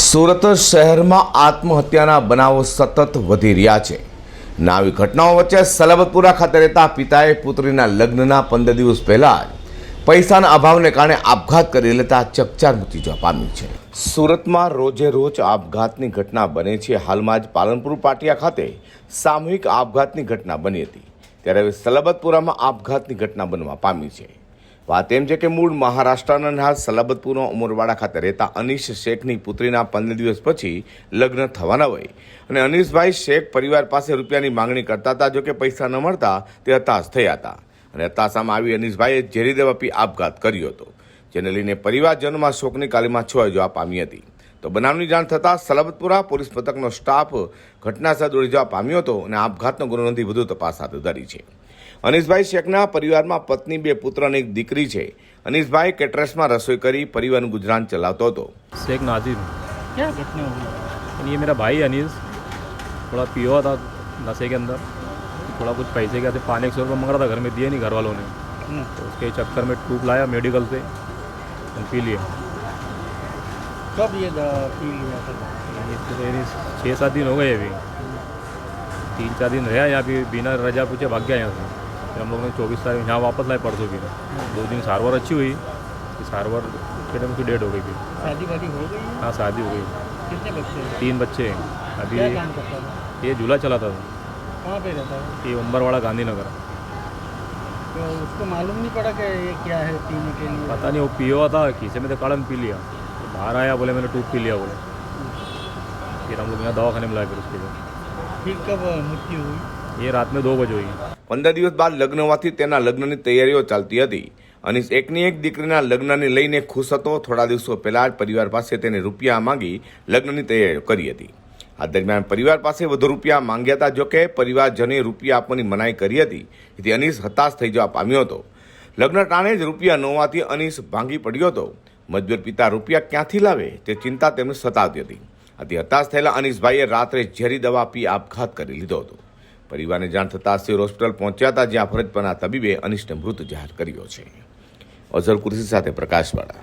સુરત શહેરમાં આત્મહત્યાના બનાવો સતત વધી રહ્યા છે. નાવી ઘટનાઓ વચ્ચે સલાબતપુરા ખાતે રહેતા પિતાએ પુત્રીના લગ્નના પંદર દિવસ પહેલા પૈસાના અભાવને કારણે આપઘાત કરી લેતા ચકચાર મચી જવા પામી છે. સુરતમાં રોજે રોજ આપઘાતની ઘટના બને છે. હાલમાં જ પાલનપુર પાટિયા ખાતે સામૂહિક આપઘાતની ઘટના બની હતી. ત્યારે હવે સલાબતપુરામાં આપઘાતની ઘટના બનવા પામી છે. વાત એમ છે કે મૂળ મહારાષ્ટ્રના હાલ સલાબતપુરનો ઉમરવાડા ખાતે રહેતા અનીશ શેખની પુત્રીના પંદર દિવસ પછી લગ્ન થવાના હોય. અને અનીશભાઈ શેખ પરિવાર પાસે રૂપિયાની માંગણી કરતા હતા જો કે પૈસા ન મળતા તે હતાશ થયા હતા. અને હતાશામાં આવી અનીશભાઈએ ઝેરી દવા આપઘાત કર્યો હતો, જેને લઈને પરિવારજનોમાં શોકની કાલીમાં છવાઈ જવા પામી હતી. તો બનાવની જાણ થતાં સલાબતપુરા પોલીસ મથકનો સ્ટાફ ઘટનાસ્થળ દોડી જવા પામ્યો હતો અને આપઘાતનો ગુનો નોંધી વધુ તપાસ હાથ ધરી છે. અનીશભાઈ શેખના પરિવારમાં પત્ની બે પુત્ર અને એક દીકરી છે અનીશભાઈ કેટરસમાં રસોઈ કરી પરિવારનું ગુજરાન ચલાવતો હતો शेख नाजिम क्या घटना हुई और ये मेरा भाई है अनीस थोड़ा पियो था नशे के अंदर थोड़ा कुछ पैसे के थे पाँच एक सौ रुपये मांग रहा था घर में दिए नहीं घर वालों ने हम्म, तो उसके चक्कर में ट्यूब लाया मेडिकल से और पी लिए कब ये दवा पी लिया था ये तो यानी छः सात दिन हो गए अभी तीन चार दिन रहा यहाँ पे बिना रजा पूछे भाग गया यहाँ से फिर हम लोग ने चौबीस तारीख यहाँ वापस लाए परसों की. दो दिन सारवर अच्छी हुई. फिर सारवर के टाइम उसकी डेड हो गई फिर शादी वादी हो गई? हाँ शादी हो गई. कितने बच्चे तीन बच्चे हैं. अभी क्या काम करता ये झूला चलाता था. कहाँ पे रहता है? ये उम्बरवाड़ा गांधीनगर. तो उसको मालूम नहीं पड़ा कि ये क्या है पीने के लिए? पता नहीं वो पियो हुआ था खीसे में तो काड़न पी लिया. तो बाहर आया बोले मैंने टूप पी लिया बोले. फिर हम लोग यहाँ दवाखाने में लाए फिर उसके लिए. फिर कब मृत्यु हुई? ये रात में दो बजे हुई પંદર દિવસ બાદ લગ્ન હોવાથી તેના લગ્નની તૈયારીઓ ચાલતી હતી અને એકની એક દીકરીના લગ્નને લઈને ખુશ હતો થોડા દિવસો પહેલા જ પરિવાર પાસે તેને રૂપિયા માંગી લગ્નની તૈયારીઓ કરી હતી આ દરમિયાન પરિવાર પાસે વધુ રૂપિયા માંગ્યા હતા જોકે પરિવારજને રૂપિયા આપવાની મનાઈ કરી હતી જેથી અનીસ હતાશ થઈ જવા પામ્યો હતો લગ્ન ટાણે જ રૂપિયા ન હોવાથી અનીસ ભાંગી પડ્યો હતો મજબૂર પિતા રૂપિયા ક્યાંથી લાવે તે ચિંતા તેમને સતાવતી હતી આથી હતાશ થયેલા અનીસભાઈએ રાત્રે ઝેરી દવા પી આપઘાત કરી લીધો હતો પરિવારને જાણ થતાં સિવિલ હોસ્પિટલ પહોંચ્યા હતા, જ્યાં ફરજ પરના તબીબે અનિષ્ટ મૃત જાહેર કર્યો છે. અઝર કુર્સી સાથે પ્રકાશવાળા.